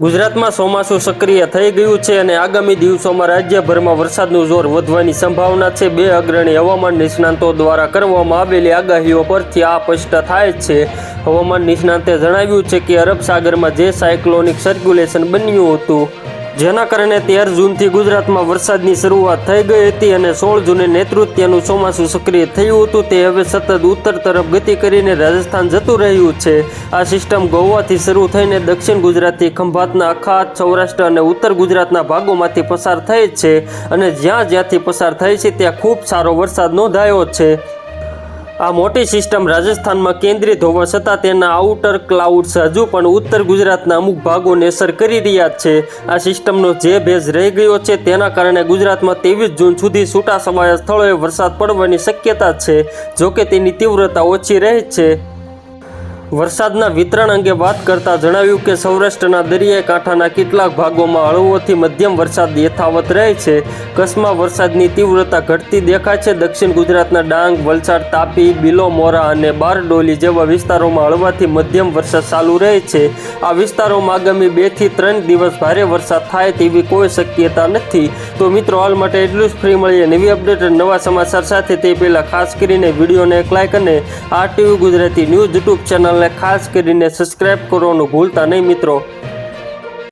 ગુજરાતમાં ચોમાસું સક્રિય થઈ ગયું છે અને આગામી દિવસોમાં રાજ્યભરમાં વરસાદનું જોર વધવાની સંભાવના છે. બે અગ્રણી હવામાન નિષ્ણાંતો દ્વારા કરવામાં આવેલી આગાહીઓ પરથી આ સ્પષ્ટ થાય છે. હવામાન નિષ્ણાંતે જણાવ્યું છે કે અરબ સાગરમાં જે સાયક્લોનિક સર્ક્યુલેશન બન્યું હતું જેના કારણે તેર જૂનથી ગુજરાતમાં વરસાદની શરૂઆત થઈ ગઈ હતી અને સોળ જૂને નેતૃત્વનું ચોમાસું સક્રિય થયું હતું. તે હવે સતત ઉત્તર તરફ ગતિ કરીને રાજસ્થાન જતું રહ્યું છે. આ સિસ્ટમ ગોવાથી શરૂ થઈને દક્ષિણ ગુજરાતથી ખંભાતના અખાત સૌરાષ્ટ્ર અને ઉત્તર ગુજરાતના ભાગોમાંથી પસાર થઈ છે અને જ્યાં જ્યાંથી પસાર થઈ છે, ત્યાં ખૂબ સારો વરસાદ નોંધાયો છે. આ મોટી સિસ્ટમ રાજસ્થાનમાં કેન્દ્રિત હોવા છતાં તેના આઉટર ક્લાઉડ્સ હજુ પણ ઉત્તર ગુજરાતના અમુક ભાગોને અસર કરી રહ્યા છે. આ સિસ્ટમનો જે ભેજ રહી ગયો છે તેના કારણે ગુજરાતમાં ત્રેવીસ જૂન સુધી છૂટાછવાયા સ્થળોએ વરસાદ પડવાની શક્યતા છે, જોકે તેની તીવ્રતા ઓછી રહે છે. વરસાદના વિતરણ અંગે વાત કરતા જણાવ્યું કે સૌરાષ્ટ્રના દરિયાઈ કાંઠાના કેટલાક ભાગોમાં હળવોથી મધ્યમ વરસાદ યથાવત રહે છે. કચ્છમાં વરસાદની તીવ્રતા ઘટતી દેખાય છે. દક્ષિણ ગુજરાતના ડાંગ, વલસાડ, તાપી, બિલોમોરા અને બારડોલી જેવા વિસ્તારોમાં હળવાથી મધ્યમ વરસાદ ચાલુ રહે છે. આ વિસ્તારોમાં આગામી બેથી ત્રણ દિવસ ભારે વરસાદ થાય તેવી કોઈ શક્યતા નથી. તો મિત્રો, હાલ માટે એટલું જ. ફ્રી મળીએ નવી અપડેટ નવા સમાચાર સાથે. તે પહેલાં ખાસ કરીને વિડીયોને એક લાઇક અને આ ટીવી ગુજરાતી ન્યૂઝ યુટ્યુબ ચેનલને ખાસ કરીને સબસ્ક્રાઇબ કરવાનું ભૂલતા નહીં મિત્રો.